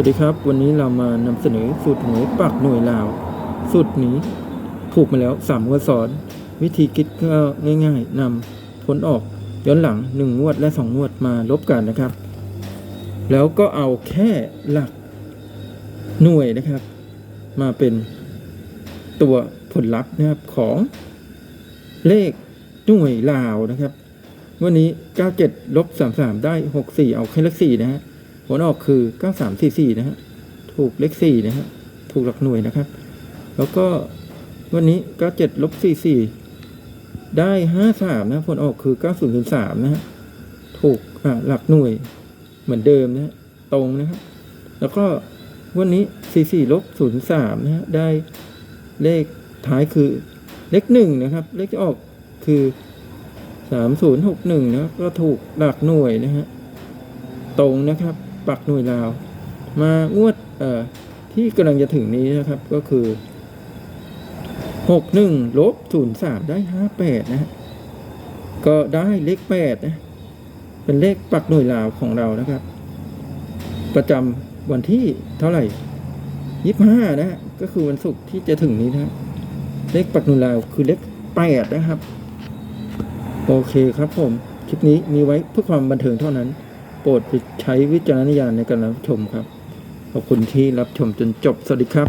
สวัสดีครับ วันนี้เรามานำเสนอสูตรหวยปักหน่วยลาว สูตรนี้ถูกมาแล้วสามงวดซ้อน วิธีคิดก็ง่ายๆนำผลออกย้อนหลังหนึ่งงวดและสองงวดมาลบกันนะครับ แล้วก็เอาแค่หลักหน่วยนะครับ มาเป็นตัวผลลัพธ์นะครับของเลขหน่วยลาวนะครับ วันนี้ 97ลบ33 ได้ 64 เอาแค่เลข4นะฮะ ผลออกคือ 9344 นะฮะ ถูกเลข4นะฮะ ถูกหลักหน่วยนะครับ แล้วก็วันนี้ 97ลบ44 ได้ 53 นะ ผลออกคือ 9003 นะฮะ ถูกหลักหน่วยเหมือนเดิมนะตรงนะครับ แล้วก็วันนี้ 44ลบ03 นะฮะ ได้เลขท้ายคือเลขหนึ่งนะครับ เลขที่ออกคือสามศูนย์หกหนึ่งนะก็ถูกหลักหน่วยนะฮะ ตรงนะครับ ปักหน่วยลาว มางวดที่กำลังจะถึงนี้นะครับก็คือหกหนึ่งลบศูนย์สามได้ห้าแปดนะฮะก็ได้เลขแปดนะ เป็นเลขปักหน่วยลาวของเรานะครับ ประจำวันที่เท่าไหร่ยี่ห้านะฮะก็คือวันศุกร์ที่จะถึงนี้นะเลขปักหน่วยลาวคือเลขแปดนะครับ โอเคครับผม คลิปนี้มีไว้เพื่อความบันเทิงเท่านั้น ปรดใช้วิจารณญาณในการรับชมครับ ขอบคุณที่รับชมจนจบ สวัสดีครับ